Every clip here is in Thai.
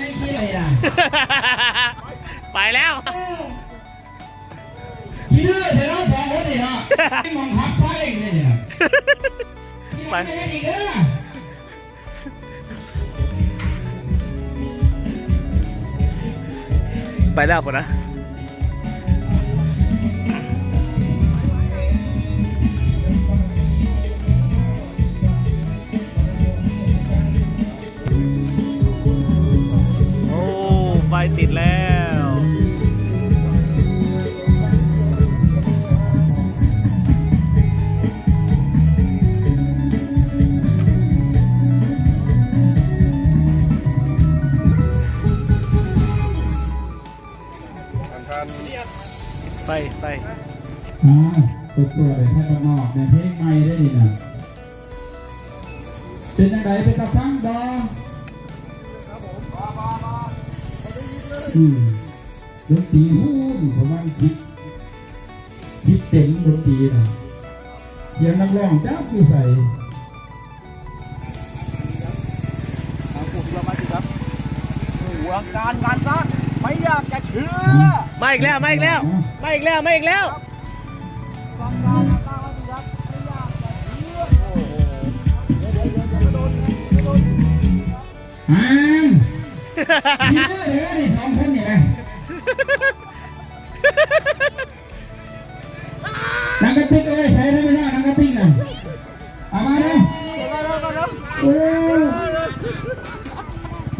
ไม่ขี้เลยอะไปแล้วขี้ดื้อเดี๋ยวเราสองคนนี่เนาะมองพับซะเองเลยเนี่ยไปไปอีกเด้อไปแล้วปะนะ ไฟไฟอ่าตัวตัวเลยแค่กระนอกในเพลงใหม่ได้ดีนะเป็นยังไงเป็นตะฟังบออืมดนตรีหูนี่ประมาณคิดคิดเต็มดนตรีนะเสียงนักร้องจ้าคือใส่เอาผมเรามาสิครับหัวการงานสร้าง ไม่อยากจะเชื่อมาอีกแล้วมาอีกแล้วมาอีกแล้วมาอีกแล้วฟังการงานสร้างมาสิครับไม่อยากจะเชื่อโอ้โหเดี๋ยวเดี๋ยวเดี๋ยวเดี๋ยวโดนอีกนะเดี๋ยวโดนอีกอ่านพี่เด้อเด้อนี่สองคนนี่นะนังกระติกเอาไว้ใส่ได้ไหมล่ะนังกระติกน่ะเอามาเด้อโอ้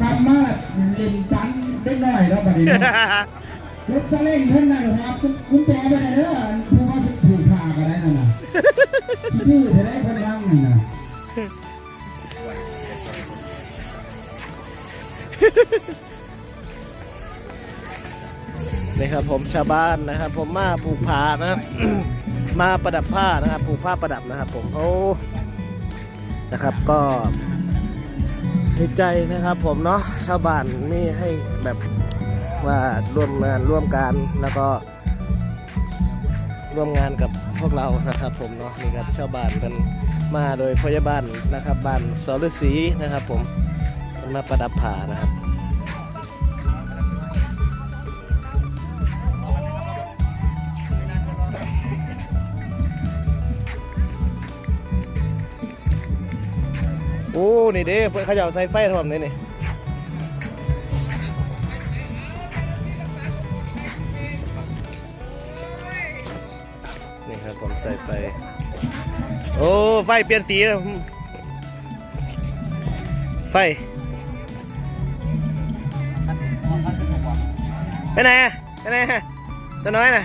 กลับมาเล่นจัน ได้หน่อยแล้วบัดนี้เนะรถซาเล้งเพิ่นน่ะครับคุณคุณแจไปไหนเด้อผู้ว่าถูกพาก็ได้นั่นน่ะพี่ดื้อจะได้คนนั่งนั่นน่ะนี่ครับผมชาวบ้านนะครับ ผมมาผูกผ้านะมาประดับผ้านะครับผูกผ้าประดับนะครับ ผมโอ้นะครับก็ ดีใจนะครับผมเนาะชาวบ้านนี่ให้แบบว่าร่วมงานร่วมการแล้วก็ ร่วมงานกับพวกเรานะครับผมเนาะนี่ครับชาวบ้านกันมาโดยพยาบาลนะครับบ้านสรศรีนะครับ ผมมาประดับผานะครับ อ้นี่เด้เพื่อนขาจะเอาใส่ไฟทอมนี่นี่นี่ครับผมใส่ไฟ โอ้ไฟเปลี่ยนสีแล้วไฟไปไหนอะไปไหนอะตัวน้อยน่ะ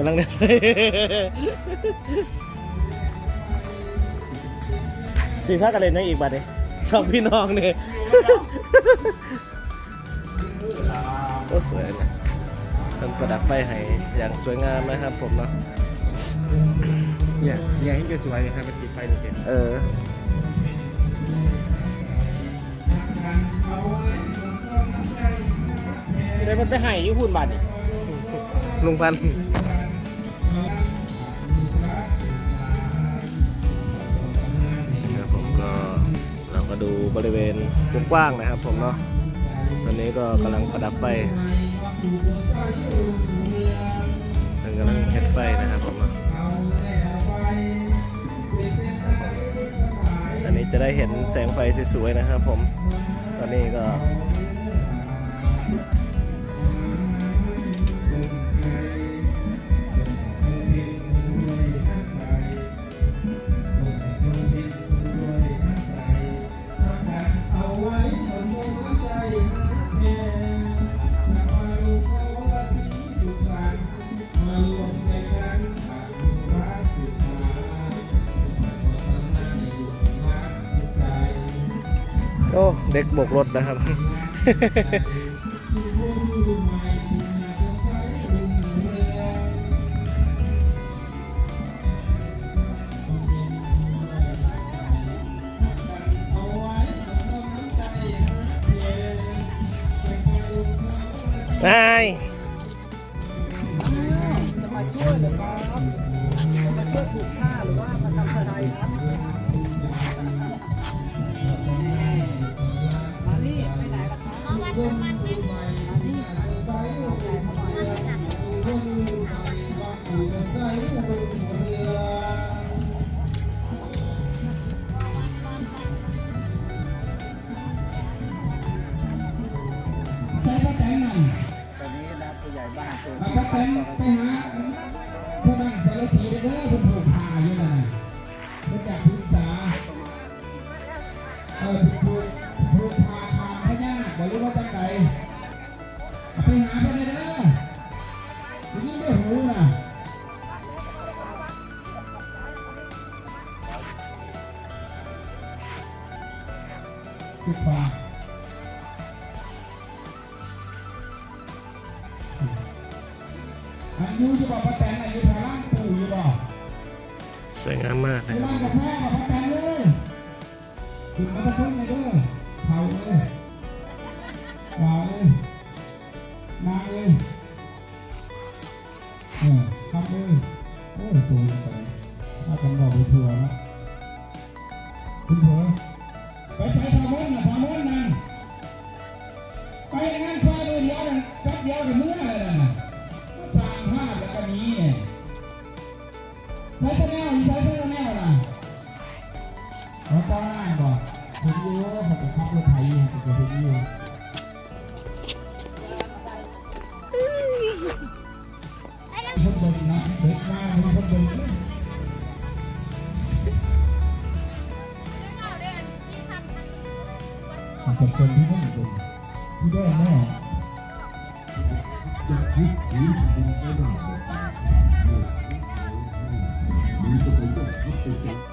กำลังเล่นไฟกำลังเล่นไฟสีผ้ากันเล่นยังอีกบัดนี่สองพี่น้องนี่โอ้สวยเลยมันประดับไฟให้อย่างสวยงามนะครับผมเนาะอย่าอย่าให้เกิดสวยเลยครับมันติดไฟเลยเสร็จเออเลยมันไปให้อยุพูนบัตรนี่ลุงพัน มาดูบริเวณกว้างๆนะครับผมเนาะตอนนี้ก็กำลังประดับไฟกำลังเฮ็ดไฟนะครับผมเนาะอันนี้จะได้เห็นแสงไฟสวยๆนะครับผม ตอนนี้ก็ เด็กโบกรถนะครับน ไปหาผู้นั่งสารถีเด้อเพิ่นผูกผ้าอยู่นั่นน่ะเพิ่นจากพิษาเออผูกผูกผ้าผ้าพญานาคบ่รู้ว่าจังไดไปหาเพิ่นเด้อได้ยินบ่หูน่ะผูกผ้า ยุอยู่บ่ป้าแตนอายุพลังปู่อยู่บ่สวยงามมากพนะคลัรับงกับพ่กับป้าแตนเลยถึงมาตะพุ่งเลยเด้อเผาเลยวาเลยมาเลยเออทำเลยโอ้ยตัวลงไปถ้ากันบอกไปทัวร์นะคุณเผอ ข้าวโพดไทยยี่ห้อของพี่ยี่ห้อพบนนะเด็กมากพบบนขอบคุณที่ท่านผู้ชมที่ได้แม่จากคิดถึงคุณก็ไ